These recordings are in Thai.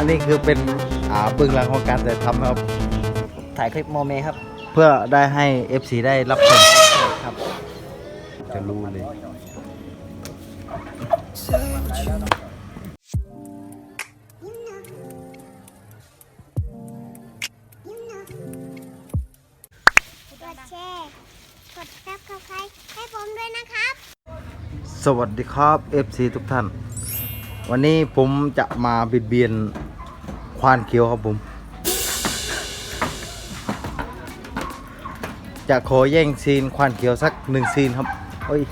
อันนี้คือเป็นอ่าเบื้องหลังของการถ่ายทำครับ ถ่ายคลิปโมเมครับเพื่อได้ให้ FC ได้รับชมครับ จะรู้เลย กดแชร์ กดซับสไครต์ให้ผมด้วยนะครับ สวัสดีครับ FC ทุกท่าน วันนี้ผมจะมาบิดเบียน ควานเขียวครับผม จะขอแย่งซีนควานเขียวสักหนึ่งซีนครับโอ้ย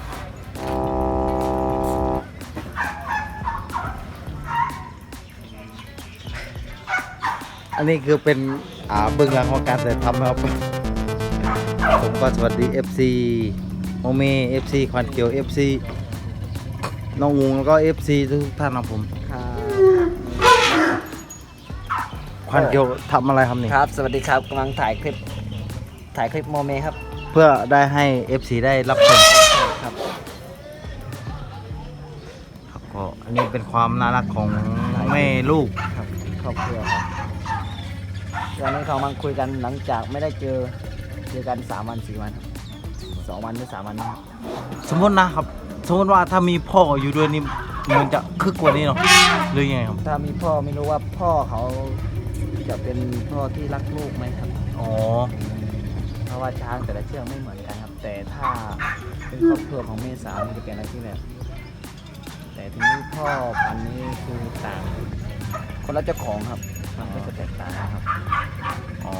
อันนี้คือเป็นอ่าเบื้องหลังของการถ่ายทำครับ ผมก็สวัสดี FC โมเม FC ควันเขียว FC น้องวงแล้วก็ FC ทุกท่านครับผมครับ ควันเขียวทำอะไรครับนี่ครับ สวัสดีครับกำลังถ่ายคลิป ถ่ายคลิปโมเมครับ เพื่อได้ให้ FC ได้รับชมครับครับก็อันนี้เป็นความน่ารักของแม่ลูกครับครอบครัวครับวันนี้เขามาคุยกันหลังจากไม่ได้เจอเจอกันสามวันสี่วันครับสองวันหรือสามวันนะครับสมมตินะครับ สมมติว่าถ้ามีพ่ออยู่ด้วยนี่มันจะคึกกว่านี้เนาะหรือยังไงครับ ถ้ามีพ่อไม่รู้ว่าพ่อเขา จะเป็นพ่อที่รักลูกไหมครับ อ๋อ เพราะว่าช้างแต่ละเชือกไม่เหมือนกันครับ แต่ถ้าเป็นครอบครัวของเมษามันจะเป็นอะไรที่แบบ แต่ทีนี้พ่อพันธุ์นี้คือต่าง คนละเจ้าของครับ มันก็จะแตกต่างกันครับ อ๋อ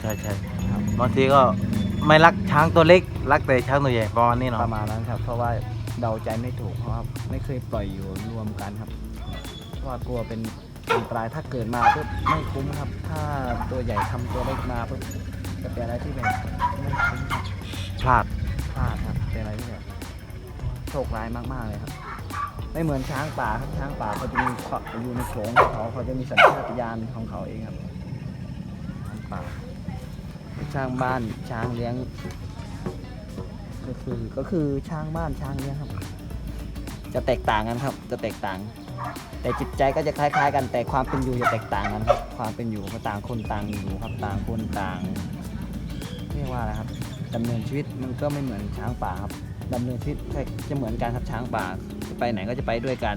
ใช่ใช่ครับบางทีก็ไม่รักช้างตัวเล็ก รักแต่ช้างตัวใหญ่ประมาณนี้เนาะประมาณนั้นครับ เพราะว่าเดาใจไม่ถูกเพราะว่าไม่เคยปล่อยอยู่รวมกันครับเพราะว่ากลัวเป็น อันตรายถ้าเกิดมาปุ๊บไม่คุ้มครับ ถ้าตัวใหญ่ทำตัวเล็กมาปุ๊บจะเป็นอะไรที่แบบไม่คุ้มครับพลาดพลาดครับเป็นอะไรที่แบบโชคร้ายมากๆเลยครับ ไม่เหมือนช้างป่าครับช้างป่าเขาจะมีเขาอยู่ในโขลงของเขาเขาจะมีสัญชาตญาณของเขาเองครับช้างป่าช้างบ้านช้างเลี้ยง ก็คือก็คือช้างบ้านช้างเลี้ยงครับ จะแตกต่างกันครับ จะแตกต่าง แต่จิตใจก็จะคล้าย ๆ กันแต่ความเป็นอยู่จะแตกต่างกันครับความเป็นอยู่ก็ต่างคนต่างอยู่ครับต่างคนต่างเรียกว่าอะไรครับดำเนินชีวิตมันก็ไม่เหมือนช้างป่าครับดำเนินชีวิตจะเหมือนกันครับช้างป่าจะไปไหนก็จะไปด้วยกัน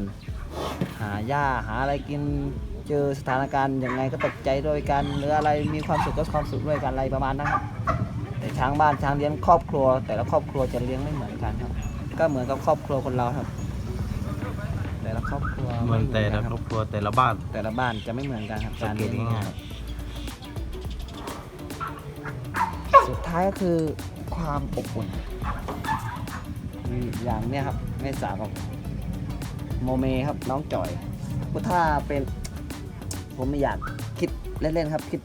หาหญ้าหาอะไรกินเจอสถานการณ์ยังไงก็ตกใจด้วยกันหรืออะไรมีความสุขก็ความสุขด้วยกันอะไรประมาณนั้นครับแต่ช้างบ้านช้างเลี้ยงครอบครัว แต่ละครอบครัวจะเลี้ยงไม่เหมือนกันครับ ก็เหมือนกับครอบครัวคนเราครับ ละครอบครัวเหมือนแต่ละไครอบครัวแต่ละบ้าน แต่ละบ้านจะไม่เหมือนกันครับสักางรเกเลี้ตยงง่ายครับสุดท้ายก็คือความอบอุ่นมีอย่างเนี้ยครับแม่สาวกับโมเมครับน้องจ่อยถ้าเป็น ผมไม่อยากคิดเล่นๆครับ คิด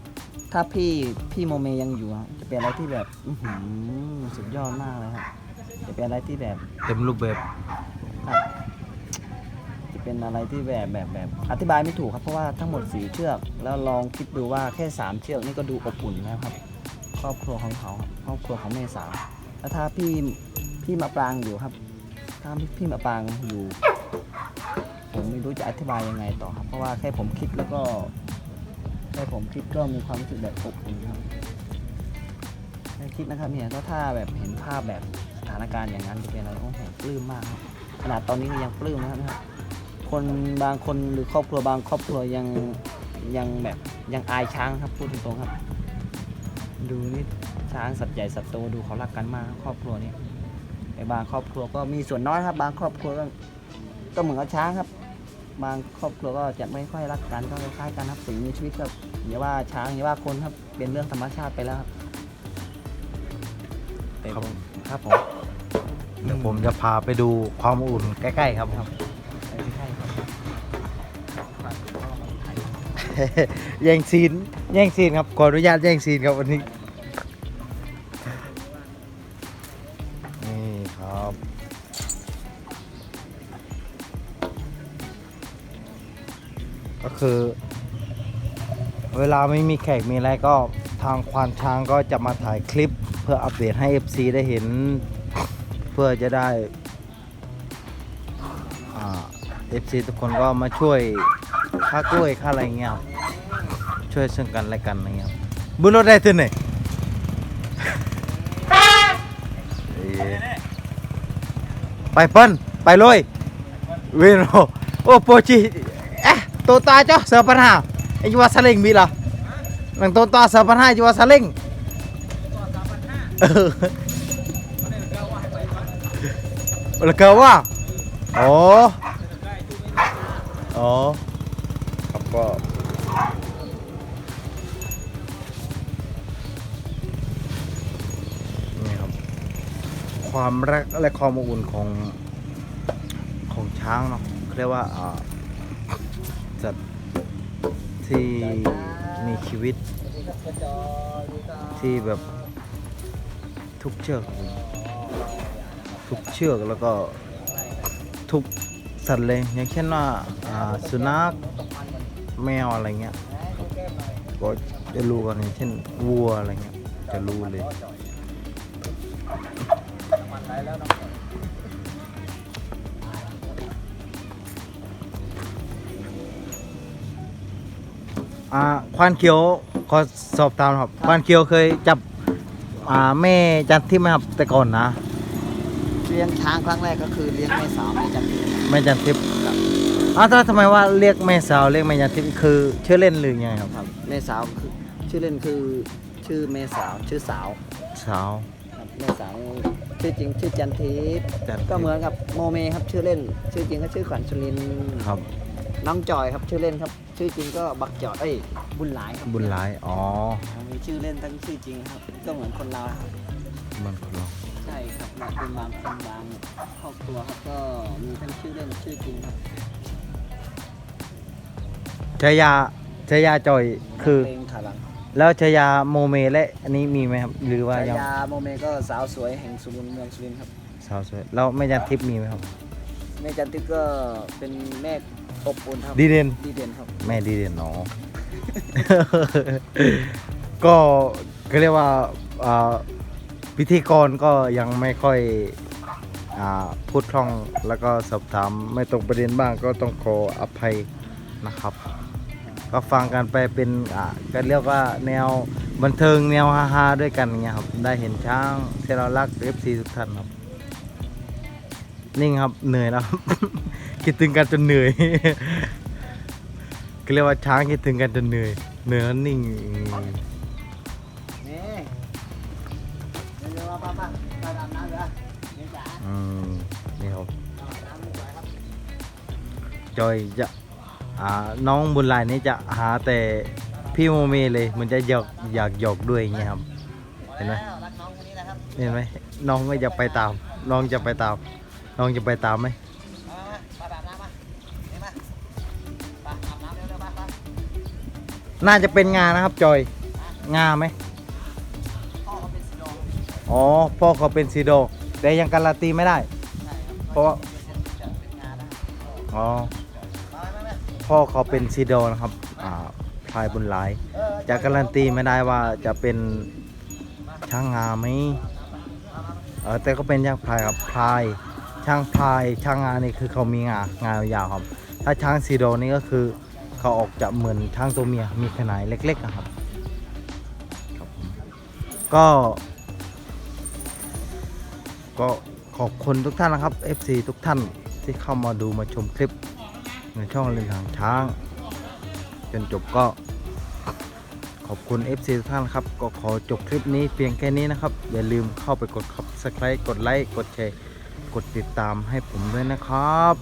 ถ้าพี่พี่โมเมยังอยู่อะจะเป็นอะไรที่แบบอื้อหือสุดยอดมากเลยครับจะเป็นอะไรที่แบบ เต็มรูปแบบครับ จะเป็นอะไรที่แบบแบบแบบอธิบายไม่ถูกครับเพราะว่าทั้งหมดสีเชือก แล้วลองคิดดูว่าแค่สามเชือกนี่ก็ดูอบอุ่นแล้วครับ ครอบครัวของเขาครอบครัวของแม่สาวแล้วถ้าพี่พี่มาปรางอยู่ครับ ถ้าพี่มาปรางอยู่ ผมไม่รู้จะอธิบายยังไงต่อครับ เพราะว่าแค่ผมคิดแล้วก็แค่ผมคิดก็มีความรู้สึกแบบอบอุ่นครับแค่คิดนะครับเนี่ยก็ถ้าแบบเห็นภาพแบบสถานการณ์อย่างนั้นจะเป็นอะไรโอ้โหปลื้มมากครับขนาดตอนนี้ก็ยังปลื้มนะครับ คนบางคนหรือครอบครัวบางครอบครัวยังยังแบบยังอายช้างครับพูดตรงๆครับ ดูนี่ช้างสัตว์ใหญ่สัตว์โตดูเขารักกันมากครอบครัวนี้แต่บางครอบครัวก็มีส่วนน้อยครับ บางครอบครัวก็ก็เหมือนกับช้างครับ บางครอบครัวก็จะไม่ค่อยรักกันก็คล้ายๆกันครับสิ่งมีชีวิตก็อย่าว่าช้างอย่าว่าคนครับเป็นเรื่องธรรมชาติไปแล้วครับแต่ผมครับผมเดี๋ยวผมจะพาไปดูความอุ่นใกล้ ๆ ครับ แย่งซีน แย่งซีนครับ ขออนุญาตแย่งซีนครับวันนี้ นี่ครับ ก็คือ เวลาไม่มีแขกมีอะไรก็ทางควานช้างก็จะมาถ่ายคลิป เพื่ออัปเดตให้ FC ได้เห็น เพื่อจะได้เอ่า FC ทุกคนก็มาช่วย ค่ากล้วยค่าอะไรเงี้ยช่วยซึ่งกันและกันอะไรเงี้ยบุญรถได้ตัวไหนไปเปิ้นไปเลยเวนโอโอ้โปจิเอ๊ะโตตาเจ้าเสือปัญหาไอ้ยวาสลิงมีเหรอหลังโตตาเสือปัญหายวาสลิงเออแล้วก็ว่าอ๋ออ๋อ ก็นี่ครับ ความรักและความอบอุ่นของของช้างเนาะเรียกว่าสัตว์ที่มีชีวิต ที่แบบทุกเชือก ทุกเชือกแล้วก็ทุกสัตว์เลยอย่างเช่นว่าสุนัข แมวอะไรเงี้ย ก็จะรู้กันอย่างเช่นวัวอะไรเงี้ย จะรู้เลยอ่าควานเขียวขอสอบถามครับควานเขียวเคยจับอ่าแม่จันทิพย์ไหมครับแต่ก่อนนะ เลี้ยงช้างครั้งแรกก็คือเลี้ยงแม่สาวแม่จันทร์แม่จันทิพย์อ้าวแล้วทำไมว่าเรียกแม่สาวเรียกแม่จันทิพย์คือชื่อเล่นหรือยังไงครับ ครับแม่สาวคือชื่อเล่นคือชื่อแม่สาวชื่อสาวสาว ครับแม่สาวชื่อจริงชื่อจันทิพย์จันทิพย์ ก็เหมือนกับโมเมครับชื่อเล่น ชื่อจริงก็ชื่อขวัญชลินครับ น้องจอยครับชื่อเล่นครับ ชื่อจริงก็บักจอยเอ้ยบุญหลายครับบุญหลายอ๋อมีชื่อเล่นทั้งชื่อจริงครับ ก็เหมือนคนเราครับ มันคนเรา ใช่ครับเป็นบางคนบางครอบครัวครับก็มีทั้งชื่อเล่นชื่อจริงครับชายาชายาจอยคือ เพลงขาหลังแล้วชายาโมเมและอันนี้มีไหมครับ หรือว่าฉายังยาโมเมก็สาวสวยแห่งสุรินทร์เมืองสุรินทร์ครับ สาวสวยแล้วแม่จันทิพย์มีไหมครับ แม่จันทิพย์ก็เป็นแม่อบอุ่นครับดีเด่น ดีเด่นครับ แม่ดีเด่นเนาะ ก็ก็เรียกว่าอ่า พิธีกรก็ยังไม่ค่อยอพูดคล่องแล้วก็สอบถามไม่ตรงประเด็นบ้างก็ต้องขออภัยนะครับ ก็ฟังกันไปเป็นก็เรียกว่าแนวบันเทิงแนวฮาๆด้วยกันอย่างเงี้ยครับได้เห็นช้างที่เรารัก FC ทุกท่านครับนิ่งครับเหนื่อยแล้วครับคิดถึงกันจนเหนื่อยก็เรียกว่าช้างคิดถึงกันจนเหนื่อยเหนื่อยแล้วนิ่ง นี่เดี๋ยวๆป้าป้าไปอาบน้ำเดี๋ยวนี่จ๋าอืมนี่ครับอาบน้ำไม่ไหวครับจอยจะอ่าน้องบุญลายนี่จะหาแต่พี่โมเมเลยมันจะอยากอยากหยอกด้วยอย่างเงี้ยครับเห็นไหม แล้วรักน้องคนนี้นะครับเห็นไหมน้องก็จะไปตาม น้องจะไปตาม น้องจะไปตามไหมมามาไปอาบน้ำมานี่มาไปอาบน้ำเร็วๆไปไปน่าจะเป็นงานะครับจอย งาไหม อ๋อพ่อเขาเป็นซีโด แต่ยังการันตีไม่ได้ใช่ครับเพราะว่าจะเป็นงานนะอ๋อมาไหมแม่พ่อเขาเป็นซีโดนะครับอ่าพลายบุญหลายเออจะการันตีไม่ได้ว่าจะเป็นช่างงาไหมเออแต่ก็เป็นช่างพลายครับพลายช่างพลายช่างงานี่คือเขามีงางายาวๆครับ ถ้าช้างซีโดนี่ก็คือเขาออกจะเหมือนช้างตัวเมียมีขนาดเล็กๆนะครับครับผมก็ ก็ขอบคุณทุกท่านนะครับ FC ทุกท่านที่เข้ามาดูมาชมคลิปในช่องเรือนหางช้าง จนจบก็ขอบคุณ FC ทุกท่านครับ ก็ขอจบคลิปนี้เพียงแค่นี้นะครับ อย่าลืมเข้าไปกด subscribe กดไลค์กดแชร์กดติดตามให้ผมด้วยนะครับ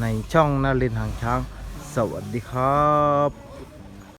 ในช่องนารินทร์หางช้าง สวัสดีครับ